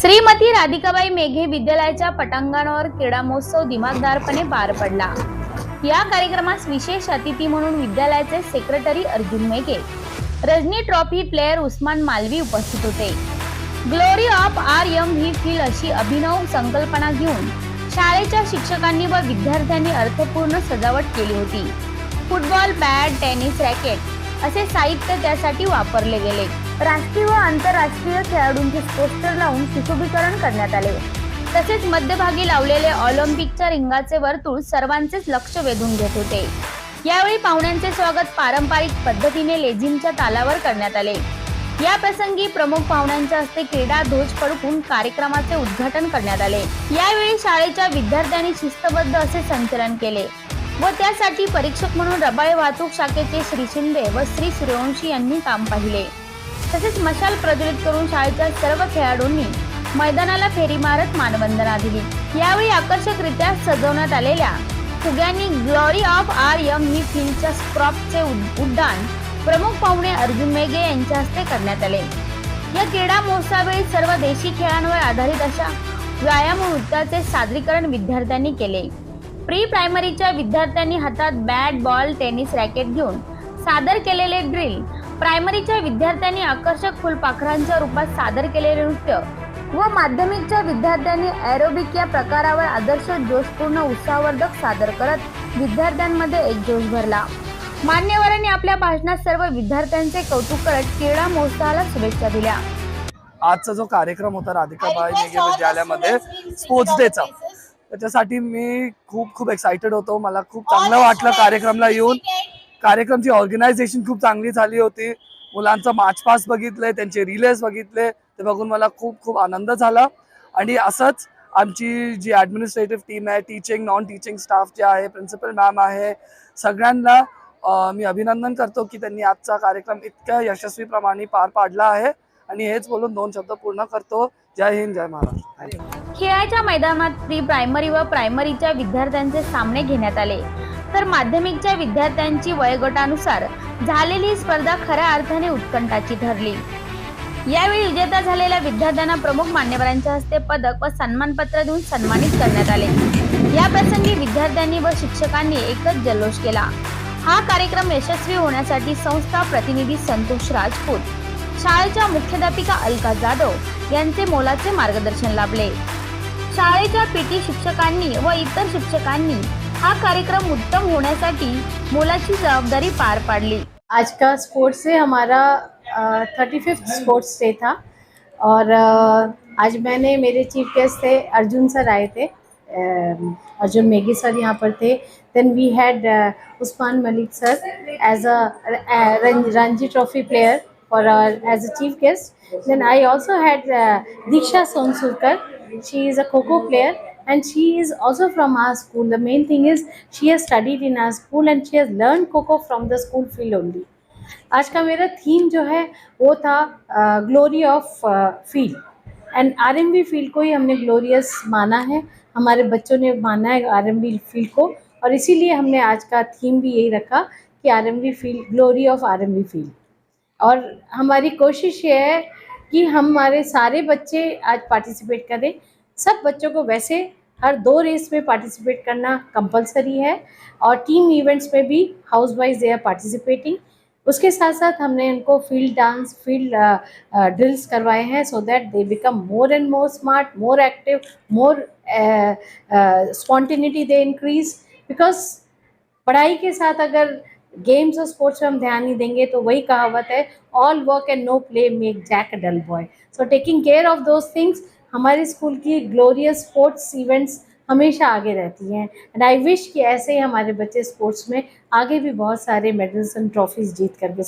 श्रीमती राधिकाबाई मेघे विद्यालयाच्या पटांगणावर क्रीडा महोत्सव दिमागदारपणे पार पडला. या कार्यक्रमास विशेष अतिथी म्हणून विद्यालयाचे सेक्रेटरी अर्जुन मेघे रजनी ट्रॉफी प्लेयर उस्मान मालवी उपस्थित होते. ग्लोरी ऑफ आर यम ही फील्ड अशी अभिनव संकल्पना घेऊन शाळेच्या शिक्षकांनी व विद्यार्थ्यांनी अर्थपूर्ण सजावट केली होती. फुटबॉल बॅट टेनिस रॅकेट असे साहित्य त्यासाठी वापरले गेले. राष्ट्रीय व आंतरराष्ट्रीय खेळाडूंचे पोस्टर लावून सुशोभीकरण करण्यात आले. तसेच मध्यभागी लावलेले ऑलिम्पिकच्या रिंगाचे वर्तुळ सर्वांचेच लक्ष वेधून घेत होते. यावेळी पाहुण्यांचे स्वागत पारंपरिक पद्धतीने लेझिमच्या तालावर करण्यात आले. या प्रसंगी प्रमुख पाहुण्यांच्या हस्ते क्रीडा ध्वज फडकून कार्यक्रमाचे उद्घाटन करण्यात आले. यावेळी शाळेच्या विद्यार्थ्यांनी शिस्तबद्ध असे संचलन केले व त्यासाठी परीक्षक म्हणून रबाळे वाहतूक शाखेचे श्री शिंदे व श्री सूर्यवंशी यांनी काम पाहिले. तसेच मशाल प्रज्वलित करून शाळेच्या सर्व खेळाडूंनी मैदानाला फेरी मारत मानवंदना दिली. यावेळी आकर्षकरित्या सजवण्यात आलेल्या फुग्यांनी ग्लोरी ऑफ आर यम ही फिल्मच्या स्क्रॉपचे उड्डाण प्रमुख पाहुणे अर्जुन मेघे यांच्या हस्ते करण्यात आले. या क्रीडा महोत्सवावेळी सर्व देशी खेळांवर आधारित अशा व्यायाम नृत्याचे सादरीकरण विद्यार्थ्यांनी केले. प्री प्रायमरीच्या विद्यार्थ्यांनी हातात बॅट बॉल टेनिस रॅकेट घेऊन सादर केलेले ड्रिल प्रायमरीच्या विद्यार्थ्यांनी आकर्षक फुलपाखरांच्या रूपात सादर केलेले नृत्य व माध्यमिकच्या विद्यार्थ्यांनी एरोबिक या प्रकारावर आदर्श जोशपूर्ण उत्साहवर्धक सादर करत विद्यार्थ्यांमध्ये एक जोश भरला. मान्यवरांनी आपल्या भाषणात सर्व विद्यार्थ्यांचे कौतुक करत क्रीडा महोत्सवाला शुभेच्छा दिल्या. आजचा जो कार्यक्रम होता राधिकाबाई मेघे विद्यालयामध्ये स्पोर्ट्स डेचा त्याच्यासाठी मी खूप खूप एक्साइटेड होतो. मला खूप चांगलं वाटलं कार्यक्रमला येऊन. कार्यक्रमची ऑर्गनायझेशन खूप चांगली झाली होती. मुलांचं मार्च पास बघितले त्यांचे रिलेज बघितले ते बघून मला खूप खूप आनंद झाला. आणि असंच आमची जी ॲडमिनिस्ट्रेटिव्ह टीम आहे टीचिंग नॉन टीचिंग स्टाफ जे आहे प्रिन्सिपल मॅम आहे सगळ्यांना मी अभिनंदन करतो की त्यांनी आजचा कार्यक्रम इतक्या यशस्वीप्रमाणे पार पाडला आहे. आणि हेच बोलून दोन शब्द पूर्ण करतो. जय हिंद जय महाराष्ट्र. खेळाच्या मैदानात प्री प्रायमरी व प्रायमरीच्या विद्यार्थ्यांचे सामने घेण्यात आले. तर माध्यमिकच्या विद्यार्थ्यांची वयोगटानुसार झालेली स्पर्धा खऱ्या अर्थाने उत्कंठाची ठरली. यावेळी विजेता झालेल्या विद्यार्थ्यांना प्रमुख मान्यवरांच्या हस्ते पदक व सन्मानपत्र देऊन सन्मानित करण्यात आले. या प्रसंगी विद्यार्थ्यांनी व शिक्षकांनी एकच जल्लोष केला. हा कार्यक्रम यशस्वी होण्यासाठी संस्था प्रतिनिधी संतोष राजपूत शाळेच्या मुख्याध्यापिका अलका जाधव यांचे मोलाचे मार्गदर्शन लाभले. शाळेच्या पीटी शिक्षकांनी व इतर शिक्षकांनी हा कार्यक्रम उत्तम होण्यासाठी मोलाची जबाबदारी पार पाडली. आज का स्पोर्ट्स से हमारा थर्टी फिफ्थ स्पोर्ट्स डे था. और आज मैंने मेरे चीफ गेस्ट थे अर्जुन सर आए थे. अर्जुन मेघी सर यहाँ पर थे. Then we had Usman Malik sir as a Ranji trophy player for as as a chief guest. Then i also had uh, diksha is she is a player player. And she is also from our school. The main thing is she has studied in our school and she has learned kho from the school field only. आज का मेरा theme जो है, वो था glory of field and R M field को ही हमने ग्लोरियस माना है। हमारे बच्चों ने माना है आर एम फ़ील्ड को और इसीलिए हमने आज का थीम भी यही रखा कि R M field glory of R M field और हमारी कोशिश ये है कि हमारे सारे बच्चे आज पार्टिसिपेट करें। सब बच्चों को वैसे हर दो रेस में पार्टिसिपेट करना कंपलसरी है और टीम इवेंट्स में भी house wise they are participating उसके साथ साथ हमने इनको फ़ील्ड डांस फ़ील्ड ड्रिल्स करवाए हैं so that they become more and more smart more active more spontaneity they increase because पढ़ाई के साथ अगर गेम्स और स्पोर्ट्स में हम ध्यान नहीं देंगे तो वही कहावत है all work and no play make Jack a dull boy so taking care of those things हमारे स्कूल की ग्लोरियस स्पोर्ट्स इवेंट्स हमेशा आगे रहती हैं। एंड आई विश कि ऐसे ही हमारे बच्चे स्पोर्ट्स में आगे भी बहुत सारे मेडल्स एंड ट्रॉफीज जीत करके